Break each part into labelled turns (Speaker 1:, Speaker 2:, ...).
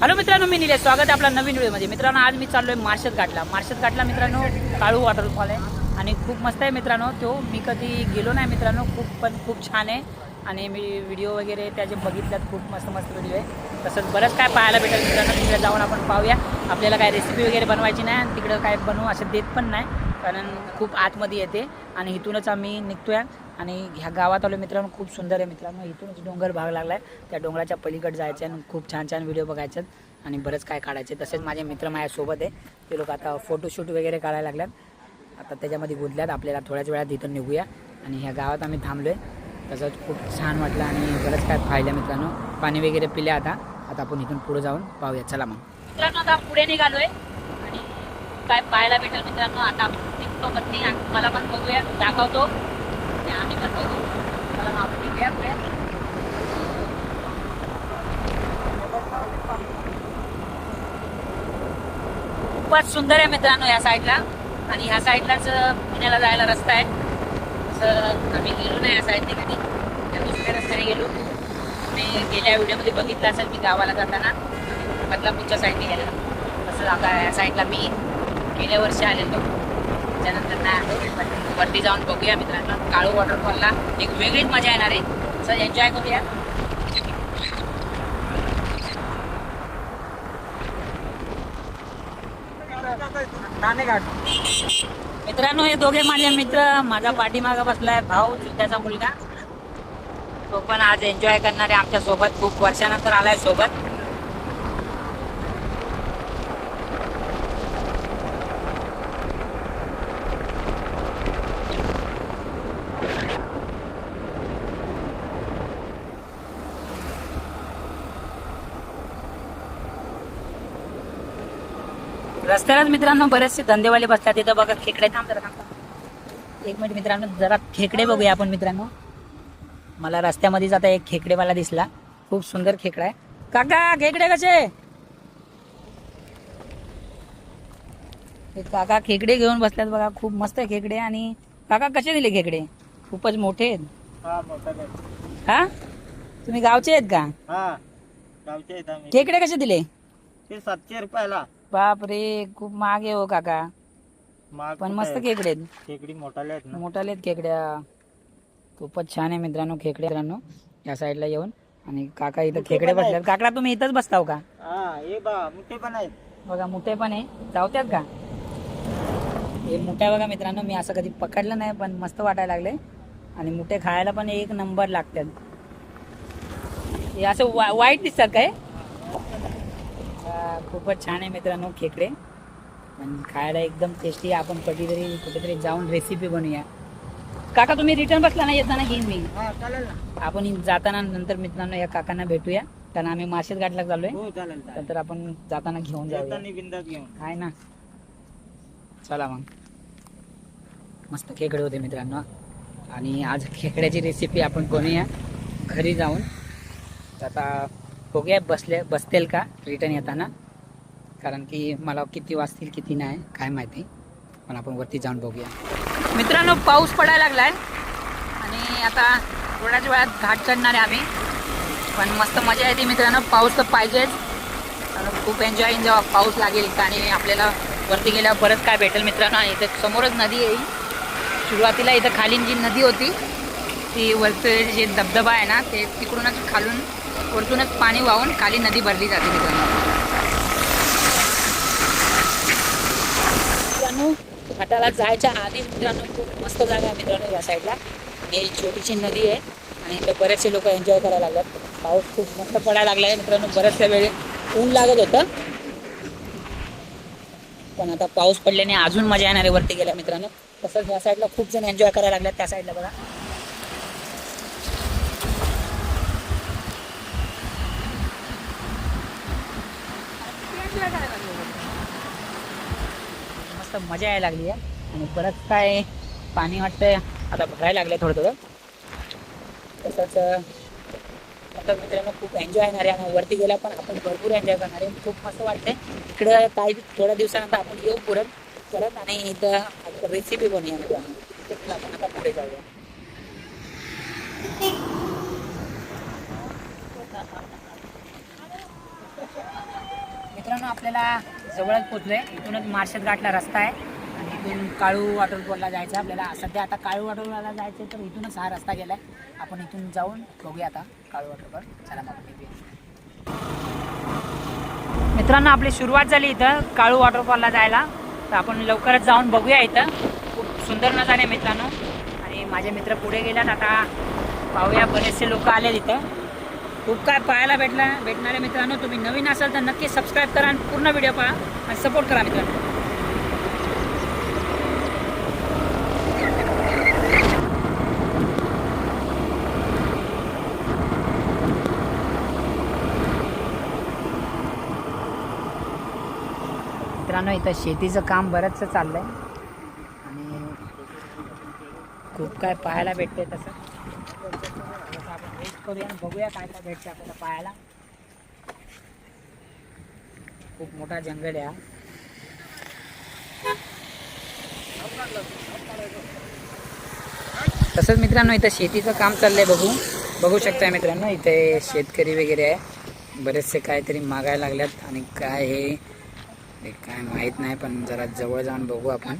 Speaker 1: Hello मित्रांनो मी निलेश. स्वागत आहे आपला नवीन व्हिडिओमध्ये. मित्रांनो आज मी चाललोय मार्शत घाटला. मार्शत घाटला मित्रांनो काळू वॉटरफॉल आहे. आणि खूप मस्त आहे मित्रांनो तो. मी कधी गेलो नाही मित्रांनो खूप पण खूप छान आहे. आणि मी व्हिडिओ वगैरे त्याचे बघितल्यात खूप मस्त मस्त व्हिडिओ आहे. तसंच बरंच काय पाहायला भेटेल मित्रांनो. तिकडे जाऊन आपण पाहूया. आपल्याला काय रेसिपी वगैरे बनवायची नाही आणि तिकडं काय बनवू असं देत पण नाही. कारण खूप आतमध्ये येते. आणि इथूनच आम्ही निघतोय. आणि ह्या गावात आलो मित्रांनो खूप सुंदर आहे मित्रांनो. इथूनच डोंगर भाग लागला आहे त्या डोंगराच्या पलीकडे जायचं आहे आणि खूप छान छान व्हिडिओ बघायचे आणि बरंच काय काढायचे तसेच माझे मित्र माझ्यासोबत आहे. ते लोक आता फोटोशूट वगैरे काढायला लागल्यात. आता त्याच्यामध्ये गुंतल्यात. आपल्याला थोड्याच वेळात इथून निघूया. आणि ह्या गावात आम्ही थांबलो आहे तसंच खूप छान वाटलं आणि बरंच काय पाहिलं मित्रांनो. पाणी वगैरे पिले आता. आता आपण इथून पुढे जाऊन पाहूया. चला मग. मित्रांनो आता पुढे निघालोय. आणि काय पाहायला भेटेल मित्रांनो आता आपण निघतो वरती मला पण बघूया. दाखवतो. खूपच सुंदर आहे मित्रांनो या साईडला. आणि ह्या साईडलाच पुण्याला जायला रस्ता आहे असं आम्ही गेलो नाही या साईडने कधी त्या दुसऱ्या रस्त्याने गेलो. मी गेल्या व्हिडिओमध्ये बघितलं असेल मी गावाला जाताना बदलापूरच्या साईडने गेलो. तसं आता या साईडला मी गेल्या वर्षी आलेलो. त्यानंतर नाही आलो. वरती जाऊन बघूया मित्रांनो. काळू वॉटरफॉलला एक वेगळीच मजा येणार आहे. सर एन्जॉय करूया. मित्रांनो हे दोघे माझे मित्र. माझा पाठीमागा बसलाय भाऊ त्याचा मुलगा. तो पण आज एन्जॉय करणारे आमच्यासोबत. खूप वर्षानंतर आलाय सोबत. रस्त्यालाच मित्रांनो बरेचसे धंदेवाले बसतात. तिथं बघा खेकडे थांब जरा थांब. एक मिनिट मित्रांनो जरा खेकडे बघूया आपण मित्रांनो. मला रस्त्यामध्येच आता एक खेकडेवाला दिसला. खूप सुंदर खेकडा आहे. काका खेकडे कसे? हे काका खेकडे घेऊन बसल्यात बघा. खूप मस्त आहे खेकडे आणि काका कसे दिले खेकडे? खूपच मोठे आहेत.
Speaker 2: हा
Speaker 1: हा? तुम्ही गावचे आहेत का? खेकडे कसे दिले?
Speaker 2: ते सातशे रुपयाला.
Speaker 1: बाप रे खूप महाग आहे हो काका. पण
Speaker 2: कुठे
Speaker 1: मस्त
Speaker 2: आहे?
Speaker 1: खेकडे आहेत.
Speaker 2: खेकडी मोठाले आहेत ना.
Speaker 1: मोठाले आहेत खेकड्या. खूपच छान आहे मित्रांनो खेकडे मित्रांनो. या साईडला येऊन. आणि काका इथं
Speaker 2: मोठे
Speaker 1: खेकडे
Speaker 2: पण आहेत.
Speaker 1: बसल्यात काका तुम्ही इथंच बसताव का?
Speaker 2: हा हे बा मोठे पण आहेत.
Speaker 1: बघा मुठे पण आहे. चावत्यात का? हे मुठ्या बघा मित्रांनो मी असं कधी पकडलं नाही पण मस्त वाटायला लागले आणि मुठे खायला पण एक नंबर लागतात. हे असं वा वाईट दिसतात काय? खूपच छान आहे मित्रांनो खेकडे. आणि खायला एकदम टेस्टी आपण कधीतरी कुठेतरी जाऊन रेसिपी बनवूया. काका तुम्ही रिटर्न बसला ना येताना घेईन मी.
Speaker 2: हा
Speaker 1: आपण जाताना नंतर मित्रांनो या काकांना भेटूया. कारण आम्ही माशेत घाटला चाललोय.
Speaker 2: हो चालेल चालेल.
Speaker 1: नंतर आपण जाताना घेऊन
Speaker 2: घेऊन.
Speaker 1: आहे ना. चला मग. मस्त खेकडे होते मित्रांनो. आणि आज खेकड्याची रेसिपी आपण बनवूया. घरी जाऊन. तर हो गया बसले बसतील का? रिटर्न येताना. कारण की मला किती वाजतील किती नाही काय माहिती. पण आपण वरती जाऊन बघूया. मित्रांनो पाऊस पडायला लागलाय. आणि आता थोड्याच वेळात घाट चढणार आहे आम्ही. पण मस्त मजा येते मित्रांनो. पाऊस तर पाहिजेच. खूप एन्जॉय जेव्हा पाऊस लागेल. आणि आपल्याला वरती गेल्यावर बरंच काय भेटेल मित्रांनो? आणि इथं समोरच नदी येईल सुरुवातीला इथं खालीन जी नदी होती ती वरचं जे धबधबा आहे ना ते तिकडूनच खालून वरतूनच पाणी वाहून खाली नदी भरली जाते मित्रांनो. मित्रांनो घाटाला जायच्या आधी मित्रांनो खूप मस्त जागा आहे मित्रांनो या साईडला. ही छोटीशी नदी आहे आणि इथे बरेचसे लोक एन्जॉय करायला लागतात पाऊस खूप मस्त पडायला लागला आहे मित्रांनो बऱ्याचशा वेळे ऊन लागत होतं. पण आता पाऊस पडल्याने अजून मजा येणार आहे वरती गेल्या मित्रांनो. तसंच या साईडला खूप जण एन्जॉय करायला लागल्यात त्या साईडला बघा. मस्त मजा यायला लागली आहे. आणि परत काय पाणी वाटतंय आता भरायला लागलंय थोडं थोडं. तसंच आता मित्रांनो खूप एन्जॉय येणार आहे. आणि वरती गेला पण आपण भरपूर एन्जॉय करणार आहे. खूप मस्त वाटतंय. इकडं काही थोड्या दिवसानंतर आपण येऊ पुरत परत आणि इथं रेसिपी बनवूया मित्रांनो आपण आता पुढे जाऊया. आपल्याला जवळच पोचलोय इथूनच मार्शल घाटला रस्ता आहे. आणि इथून काळू वॉटरफॉलला जायचं आहे आपल्याला. सध्या आता काळू वॉटर वॉटरफॉलला जायचं तर इथूनच हा रस्ता गेलाय. आपण इथून जाऊन बघूया आता काळू वॉटरफॉल चला मग मित्रांनो आपली सुरुवात झाली इथं काळू वॉटरफॉलला जायला. तर आपण लवकरच जाऊन बघूया इथं. खूप सुंदर नजारे मित्रांनो. आणि माझे मित्र पुढे गेल्यात. आता पाहूया बरेचसे लोक आले तिथं खूप काय पाहायला भेटला. भेटणाऱ्या मित्रांनो तुम्ही नवीन असाल तर नक्की सबस्क्राईब करा आणि पूर्ण व्हिडिओ पहा आणि सपोर्ट करा मित्रांनो. मित्रांनो इथं शेतीचं काम बरंचसं चाललं आहे आणि खूप काय पाहायला भेटते तसं. करूया आणि बघूया काय काय भेटते आपल्याला पाहायला. खूप मोठा जंगल आहे तसंच मित्रांनो इथं शेतीचं काम चाललंय बघू. बघू शकताय मित्रांनो इथे शेतकरी वगैरे आहे. बरेचसे काहीतरी मागायला लागल्यात आणि काय हे काय माहीत नाही पण जरा जवळ जाऊन बघू आपण.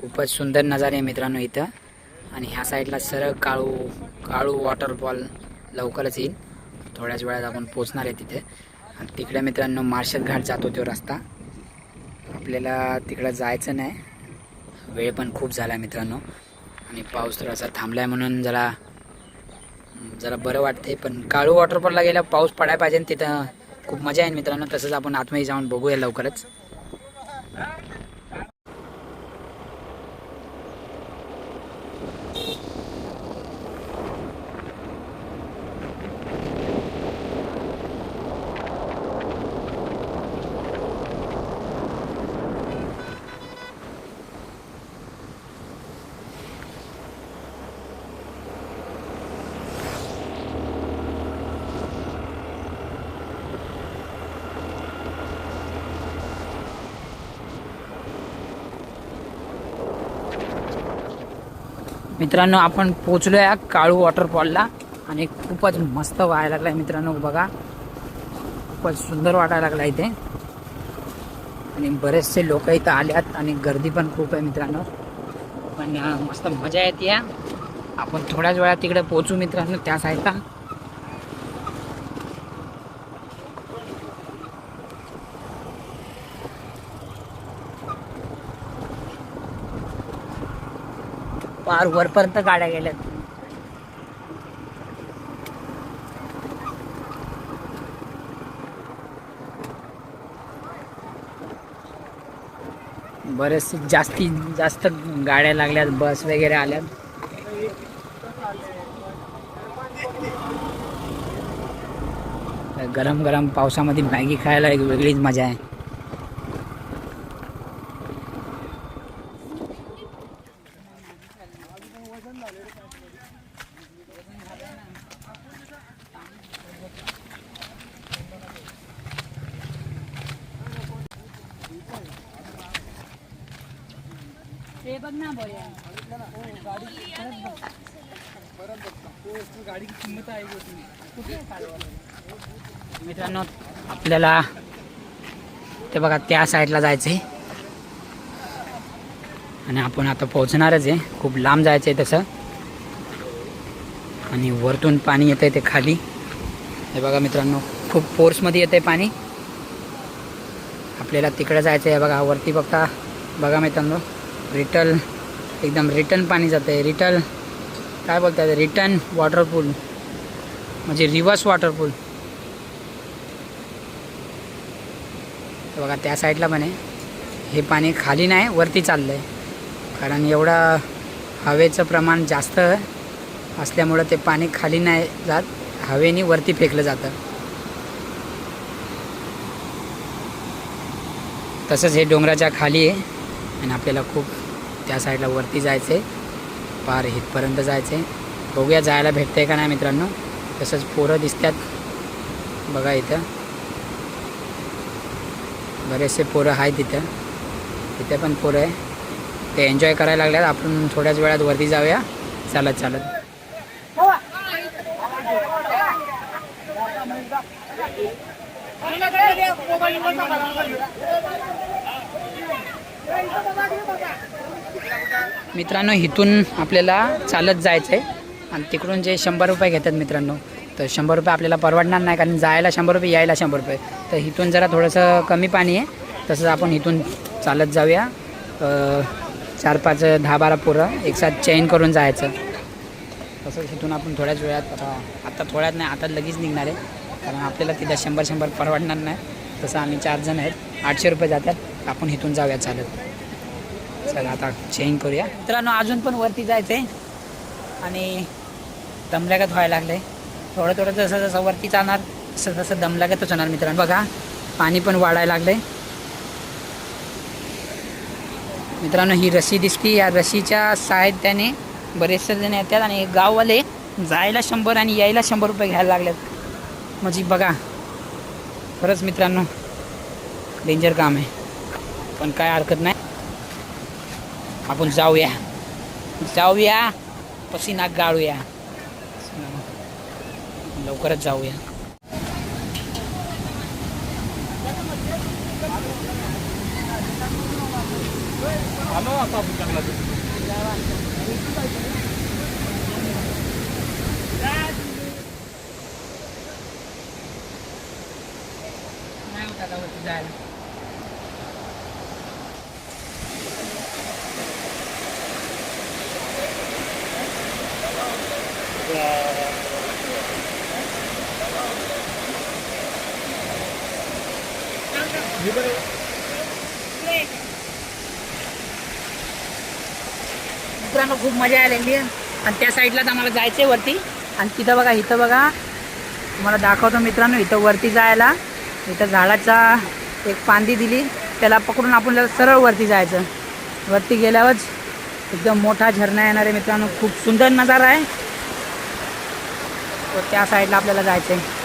Speaker 1: खूपच सुंदर नजारे आहे मित्रांनो इथं. आणि ह्या साईडला सरळ काळू काळू वॉटरफॉल लवकरच येईल. थोड्याच वेळात आपण पोचणार आहे तिथे. आणि तिकडे मित्रांनो मार्शल घाट जातो तो रस्ता. आपल्याला तिकडं जायचं नाही. वेळ पण खूप झाला मित्रांनो. आणि पाऊस थोडासा थांबला आहे म्हणून जरा जरा बरं वाटते पण काळू वॉटरफॉलला गेला पाऊस पडायला पाहिजे तिथं खूप मजा आहे मित्रांनो. तसंच आपण आतमध्ये जाऊन बघूया लवकरच. मित्रांनो आपण पोचलो आहे काळू वॉटरफॉलला आणि खूपच मस्त व्हायला लागलाय मित्रांनो बघा. खूपच सुंदर वाटायला लागला इथे. आणि बरेचसे लोक इथं आल्यात आणि गर्दी पण खूप आहे मित्रांनो. पण मस्त मजा येते या आपण थोड्याच वेळा तिकडे पोचू मित्रांनो त्या साईडला. पार वरपर्यंत गाड्या गेल्यात. बरेचसे जास्ती जास्त गाड्या लागल्यात बस वगैरे आल्यात. गरम गरम पावसामध्ये मॅगी खायला एक वेगळीच मजा आहे ते बघ ना मित्रांनो आपल्याला ते बघा त्या साईडला जायचंय. आणि आपण आता पोहोचणारच आहे. खूप लांब जायचं आहे तसं. आणि वरतून पाणी येतं आहे ते खाली. हे बघा मित्रांनो खूप फोर्समध्ये येतं आहे पाणी. आपल्याला तिकडे जायचं आहे बघा वरती बघता. बघा मित्रांनो रिटल एकदम रिटर्न पाणी जातं आहे रिटल काय बोलतात? रिटर्न वॉटरपूल म्हणजे रिव्हर्स वॉटरपूल तर बघा त्या साईडला पण आहे हे पाणी खाली नाही वरती चाललं आहे कारण एवढं हवेचं प्रमाण जास्त असल्यामुळं ते पाणी खाली नाही जात हवेने वरती फेकलं जातं. तसंच हे डोंगराच्या खाली आहे आणि आपल्याला खूप त्या साईडला वरती जायचं आहे पार इथपर्यंत जायचं आहे बघूया जायला भेटतंय का नाही मित्रांनो. तसंच पोरं दिसतात बघा इथं. बरेचसे पोरं आहेत तिथं. तिथे पण पोरं आहे. ते एन्जॉय करायला लागल्यात. आपण थोड्याच वेळात वरती जाऊया. चालत चालत. मित्रांनो इथून आपल्याला चालत जायचं आहे आणि तिकडून जे शंभर रुपये घेतात मित्रांनो तर शंभर रुपये आपल्याला परवडणार नाही कारण जायला शंभर रुपये यायला शंभर रुपये. तर इथून जरा थोडंसं कमी पाणी आहे. तसंच आपण इथून चालत जाऊया. चार पाच दहा बारा पोरं एक साथ चेन करून जायचं. तसंच इथून आपण थोड्याच वेळात आता थोड्यात नाही आता लगेच निघणार आहे. कारण आपल्याला तिथं शंभर शंभर परवडणार नाही. तसं आम्ही चार जण आहेत. आठशे रुपये जातात. आपण इथून जाऊया चालत. चला आता चेंज करूया. मित्रांनो अजून पण वरती जायचं आहे आणि दमल्यागत व्हायला लागलं आहे थोडं थोडं जसं जसं वरती जाणार तसं तसं दमलागतच होणार मित्रांनो. बघा पाणी पण वाढायला लागले मित्रांनो ही रशी दिसती. या रशीच्या साहित्याने बरेचसे जण येतात आणि गाववाले जायला शंभर आणि यायला शंभर रुपये घ्यायला लागलेत. म्हणजे बघा खरंच मित्रांनो डेंजर काम आहे. पण काय हरकत नाही. आपण जाऊया. जाऊया पसीना गाळूया. लवकरच जाऊया. जायला मित्रांनो खूप मजा आलेली आहे आणि त्या साईडलाच आम्हाला जायचं आहे वरती. आणि तिथं बघा इथं बघा. तुम्हाला दाखवतो मित्रांनो इथं वरती जायला. इथं झाडाचा एक फांदी दिली. त्याला पकडून आपण सरळ वरती जायचं. वरती गेल्यावरच एकदम मोठा झरणा येणार आहे मित्रांनो. खूप सुंदर नजारा आहे. तर त्या साईडला आपल्याला जायचं आहे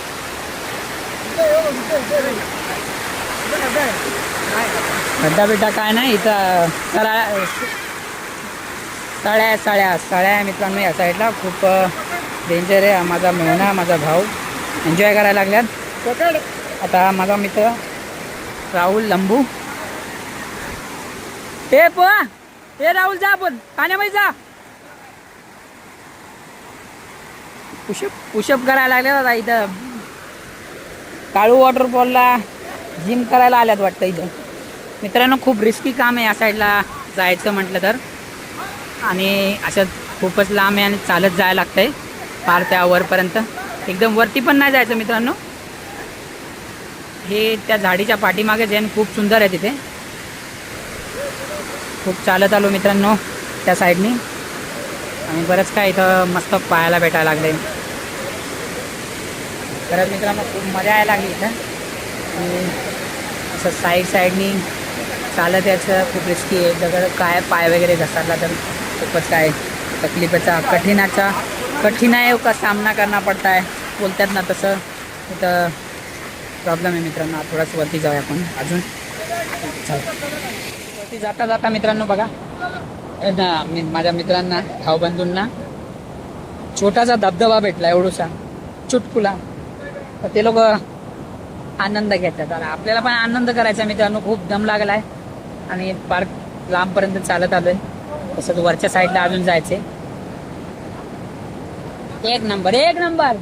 Speaker 1: खड्डा बिड्डा काय नाही इथं सळा साड्या आहे, साड्या मित्रांनो. या साईडला खूप डेंजर आहे. माझा मेहना माझा भाऊ एन्जॉय करायला लागल्यात. आता माझा मित्र राहुल लंबू. ए प ए राहुल जा पण पाण्यामध्ये जा. पुशअप पुशअप करायला लागले आता इथं. काळू वॉटरफॉलला जिम करायला आल्यात वाटतं इथं. मित्रांनो खूप रिस्की काम आहे या साईडला जायचं म्हटलं तर. आणि असं खूपच लांब आहे आणि चालत जायला लागतं आहे पार त्या वरपर्यंत. एकदम वरती पण नाही जायचं मित्रांनो. हे त्या झाडीच्या पाठीमागे जैन खूप सुंदर आहे तिथे. खूप चालत आलो मित्रांनो त्या साईडनी. आणि बरंच काय इथं मस्त पाहायला भेटायला लागले खरंच मित्रांनो खूप मजा यायला लागली इथं. आणि असं साईड साईडनी चालत यायचं खूप रिस्की आहे. दगड काय पाय वगैरे घसरला तर खूपच काय तकलीफचा कठीणाचा कठीणाय का सामना करना पडता बोलतात ना तसं. इथं प्रॉब्लेम आहे मित्रांनो. थोडंसं वरती जाऊया आपण. अजून. चल. वरती जाता जाता मित्रांनो बघा. ना मी माझ्या मित्रांना भाऊबंधूंना छोटासा धबधबा भेटला एवढूसा. चुटकुला. तर ते लोक आनंद घेतात. आता आपल्याला पण आनंद करायचा आहे मित्रांनो. खूप दम लागलाय. आणि पार्क लांबपर्यंत चालत आलोय. तसं वरच्या साईडला अजून जायचे एक नंबर एक नंबर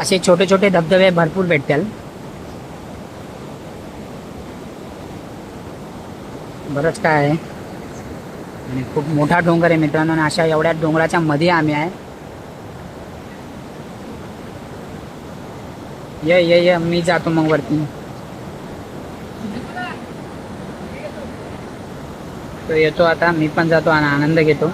Speaker 1: असे छोटे छोटे धबधबे भरपूर भेटतील. बरंच काय आहे. आणि खूप मोठा डोंगर आहे मित्रांनो आणि अशा एवढ्या डोंगराच्या मध्ये आम्ही आहे. ये ये ये मी जातो मग वरती. तो येतो आता मी पण जातो आणि आनंद घेतो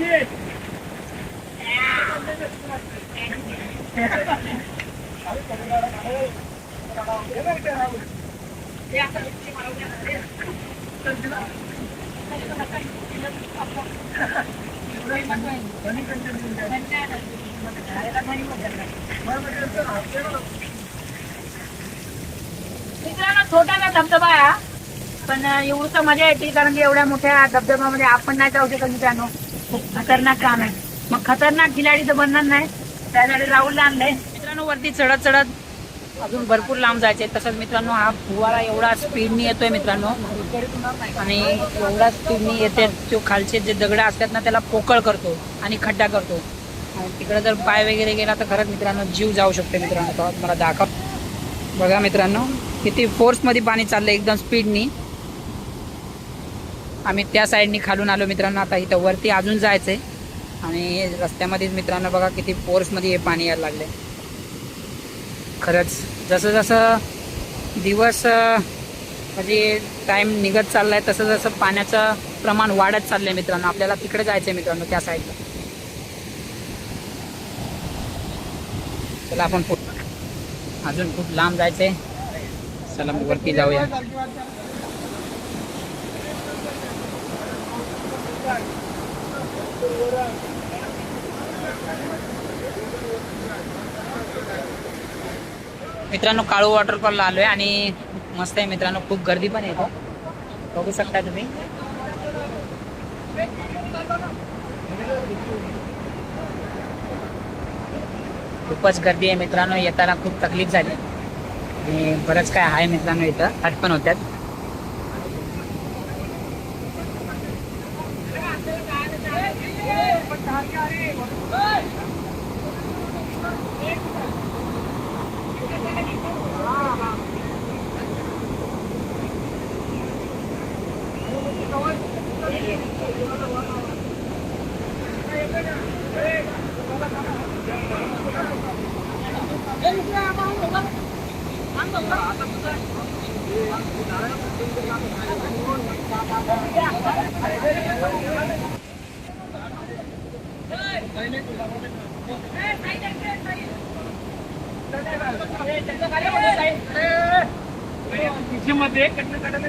Speaker 1: Yes. मित्रांनो छोटा ना धबधबा आहे पण एवढं मजा येते कारण की एवढ्या मोठ्या धबधब्यामध्ये आपण नाही जाऊ शकत मित्रांनो. खतरनाक काम आहे. मग खतरनाक खिलाडी तर बनणार नाही. त्यासाठी राहुलला आणलंय. मित्रांनो वरती चढत चढत अजून भरपूर लांब जायचे तसंच मित्रांनो हा फुवारा एवढा स्पीडनी येतोय मित्रांनो. आणि एवढा स्पीडनी येते तो खालचे जे दगड असतात ना त्याला पोकळ करतो आणि खड्डा करतो. आणि तिकडे जर पाय वगैरे गेला तर खरंच मित्रांनो जीव जाऊ शकते मित्रांनो. मला दाखव. बघा मित्रांनो किती फोर्समध्ये पाणी चाललंय एकदम स्पीडनी आम्ही त्या साईडनी खालून आलो मित्रांनो आता इथं वरती अजून जायचंय. आणि रस्त्यामध्येच मित्रांनो बघा किती पोर्समध्ये हे पाणी यायला लागले. खरंच जसं जसं दिवस म्हणजे टाईम निघत चाललाय तसं जसं पाण्याचं प्रमाण वाढत चाललंय मित्रांनो. आपल्याला तिकडे जायचंय मित्रांनो त्या साईडला चला आपण पुढ- अजून खूप लांब जायचंय. चला मग वरती जाऊया. मित्रांनो काळू वॉटरफॉलला आलोय आणि मस्त आहे मित्रांनो खूप गर्दी पण येतो बघू शकता तुम्ही. खूपच गर्दी आहे मित्रांनो येताना खूप तकलीफ झाली. आणि बरंच काय आहे मित्रांनो इथं हट पण होत्यात. देख कटने कटने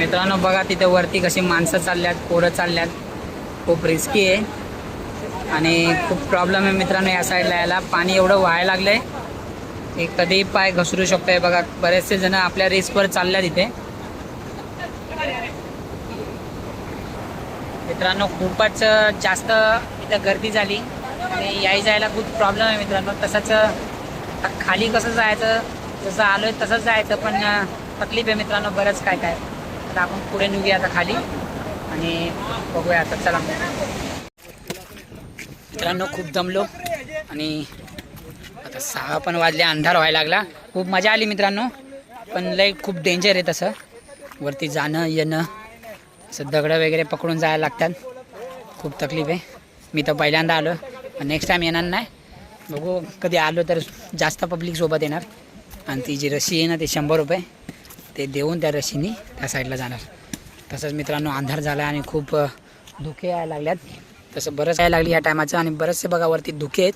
Speaker 1: मित्रांनो बघा तिथे वरती कशी माणसं चालल्यात पोरं चालल्यात. खूप रिस्की आहे. आणि खूप प्रॉब्लेम आहे मित्रांनो या साईडला यायला. पाणी एवढं व्हायला लागलंय. की कधीही पाय घसरू शकतोय बघा. बरेचसे जण आपल्या रिस्कवर चालल्या तिथे मित्रांनो खूपच जास्त इथं गर्दी झाली. आणि याय जायला खूप प्रॉब्लेम आहे मित्रांनो. तसंच खाली कसं जायचं जसं आलोय तसंच जायचं. पण तकलीफ आहे मित्रांनो बरंच काय काय आता आपण पुढे निघूया आता खाली आणि बघूया आता चला. मित्रांनो खूप दमलो आणि आता सहा पण वाजले अंधार व्हायला लागला. खूप मजा आली मित्रांनो पण लय खूप डेंजर आहे तसं. वरती जाणं येणं असं दगडं वगैरे पकडून जायला लागतात. खूप तकलीफ आहे. मी तर पहिल्यांदा आलो नेक्स्ट टाईम येणार नाही. बघू कधी आलो तर जास्त पब्लिक सोबत येणार. आणि ती जी रशी आहे ना ते शंभर रुपये. ते देऊन त्या रशीनी त्या साईडला जाणार. तसंच मित्रांनो अंधार झाला आणि खूप धुके यायला लागल्यात. तसं बरंच यायला लागली ह्या टायमाचं आणि बरेचसे बघा वरती धुके आहेत.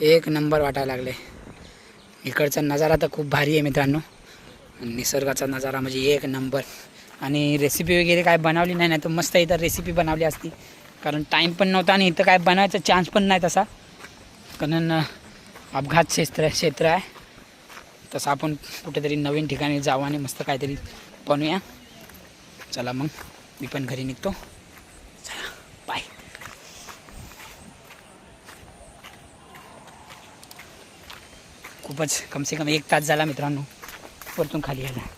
Speaker 1: एक नंबर वाटायला लागले. इकडचा नजारा तर खूप भारी आहे मित्रांनो. निसर्गाचा नजारा म्हणजे एक नंबर आणि रेसिपी वगैरे काय बनवली नाही नाही तर मस्त इथं रेसिपी बनवली असती. कारण टाईम पण नव्हता आणि इथं काय बनवायचा चान्स पण नाही तसा. कारण अपघात क्षेत्र क्षेत्र आहे. तसं आपण कुठेतरी नवीन ठिकाणी जावं आणि मस्त काहीतरी बनूया चला मग मी पण घरी निघतो. चला खूपच कमसे कम एक तास झाला मित्रांनो वरतून खाली आला.